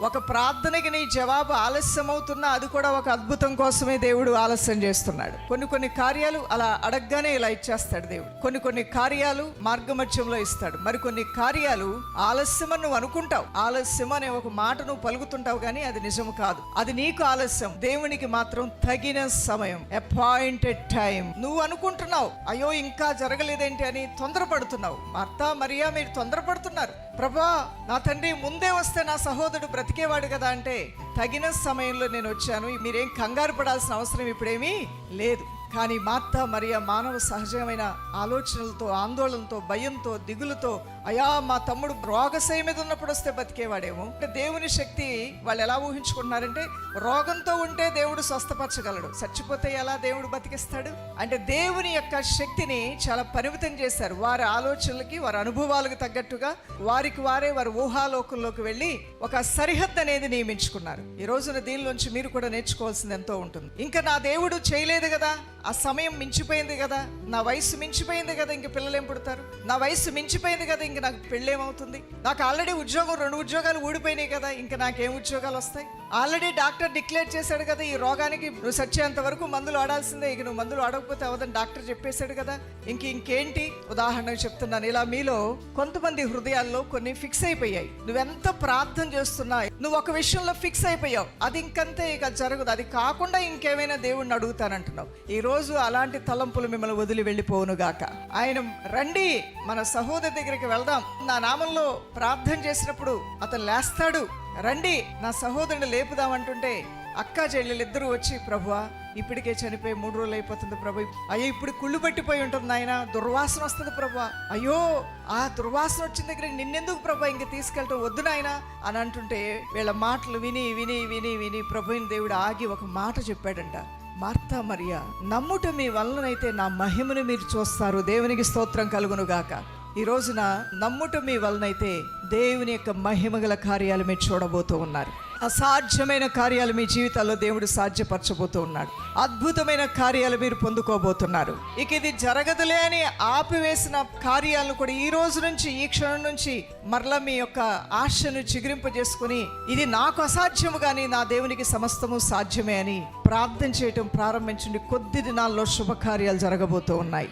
ఒక ప్రార్థనకి నీ జవాబు ఆలస్యం అవుతున్నా అది కూడా ఒక అద్భుతం కోసమే దేవుడు ఆలస్యం చేస్తున్నాడు. కొన్ని కొన్ని కార్యాలు అలా అడగగానే ఇలా ఇచ్చేస్తాడు దేవుడు. కొన్ని కొన్ని కార్యాలు మార్గమధ్యంలో ఇస్తాడు. మరి కొన్ని కార్యాలు ఆలస్యం అని నువ్వు అనుకుంటావు. ఆలస్యం అనే ఒక మాట నువ్వు పలుకుతుంటావు కానీ అది నిజం కాదు. అది నీకు ఆలస్యం. దేవునికి మాత్రం తగిన సమయం. అపాయింటెడ్ టైం నువ్వు అనుకుంటున్నావు అయ్యో ఇంకా జరగలేదేంటి అని తొందరపడుతున్నావు. మార్తా మరియా మీరు తొందరపడుతున్నారు. ప్రభా నా తండ్రి ముందే వస్తే నా సహోదరుడు బ్రతికేవాడు కదా అంటే తగిన సమయంలో నేను వచ్చాను. మీరేం కంగారు పడాల్సిన అవసరం ఇప్పుడేమీ లేదు. కానీ మాత్త మరియ మానవ సహజమైన ఆలోచనలతో ఆందోళనతో భయంతో దిగులుతో అయా మా తమ్ముడు రోగశయ మీద ఉన్నప్పుడు వస్తే బతికేవాడేమో. అంటే దేవుని శక్తి వాళ్ళు ఎలా ఊహించుకుంటున్నారంటే రోగంతో ఉంటే దేవుడు స్వస్థపరచగలడు. చచ్చిపోతే ఎలా దేవుడు బతికిస్తాడు? అంటే దేవుని యొక్క శక్తిని చాలా పరిమితం చేశారు. వారి ఆలోచనలకి వారి అనుభవాలకు తగ్గట్టుగా వారికి వారే వారి ఊహాలోకంలోకి వెళ్ళి ఒక సరిహద్దు అనేది నియమించుకున్నారు. ఈ రోజున దీనిలోంచి మీరు కూడా నేర్చుకోవాల్సింది ఎంతో ఉంటుంది. ఇంకా నా దేవుడు చేయలేదు కదా? ఆ సమయం మించిపోయింది కదా. నా వయసు మించిపోయింది కదా ఇంక పిల్లలు ఏం పుడతారు. నా వయసు మించిపోయింది కదా ఇంక నాకు పెళ్ళేమవుతుంది. నాకు ఆల్రెడీ ఉద్యోగం రెండు ఉద్యోగాలు ఊడిపోయినాయి కదా ఇంకా నాకేం ఉద్యోగాలు వస్తాయి? ఆల్రెడీ డాక్టర్ డిక్లేర్ చేశాడు కదా ఈ రోగానికి నువ్వు సచ్చేంత వరకు మందులు ఆడాల్సిందే ఇక నువ్వు మందులు ఆడకపోతే అవదని డాక్టర్ చెప్పేశాడు కదా. ఇంక ఇంకేంటి? ఉదాహరణకు చెప్తున్నాను. ఇలా మీలో కొంతమంది హృదయాల్లో కొన్ని ఫిక్స్ అయిపోయాయి. నువ్వెంత ప్రార్థన చేస్తున్నా నువ్వు ఒక విషయంలో ఫిక్స్ అయిపోయావు. అది ఇంకంతే ఇక జరగదు. అది కాకుండా ఇంకేమైనా దేవుణ్ణి అడుగుతానంటున్నావు. ఈ రోజు అలాంటి తలంపులు మిమ్మల్ని వదిలి వెళ్ళిపోవునుగాక ఆయన రండి మన సహోదరి దగ్గరికి వెళ్దాం. నా నామంలో ప్రార్థన చేసినప్పుడు అతను లేస్తాడు. రండి నా సహోదరుని లేపుదామంటుంటే అక్క చెల్లెలు ఇద్దరు వచ్చి ప్రభువా ఇప్పటికే చనిపోయి మూడు రోజులు అయిపోతుంది ప్రభు. అయ్యో ఇప్పుడు కుళ్ళు పట్టిపోయి ఉంటుంది నాయన దుర్వాసన వస్తుంది ప్రభు. అయ్యో ఆ దుర్వాసన వచ్చిన దగ్గర నిన్నెందుకు ప్రభు ఇంక తీసుకెళ్ళటం వద్దు నాయన? అని అంటుంటే వీళ్ళ మాటలు విని విని విని విని ప్రభుని దేవుడు ఆగి ఒక మాట చెప్పాడంట. మార్తా మరియా నమ్ముట మీ వలనైతే నా మహిమను మీరు చూస్తారు. దేవునికి స్తోత్రం కలుగును గాక ఈ రోజున నమ్ముట మీ వలనైతే దేవుని యొక్క మహిమగల కార్యాలు మీరు చూడబోతూ ఉన్నారు. అసాధ్యమైన కార్యాలు మీ జీవితాల్లో దేవుడు సాధ్యపరచబోతూ ఉన్నాడు. అద్భుతమైన కార్యాలు మీరు పొందుకోబోతున్నారు. ఇక ఇది జరగదులే అని ఆపివేసిన కార్యాలను కూడా ఈ రోజు నుంచి ఈ క్షణం నుంచి మరలా మీ యొక్క ఆశను చిగురింపజేసుకుని ఇది నాకు అసాధ్యము కానీ నా దేవునికి సమస్తము సాధ్యమే అని ప్రార్థన చేయటం ప్రారంభించండి. కొద్ది దినాల్లో శుభకార్యాలు జరగబోతూ ఉన్నాయి.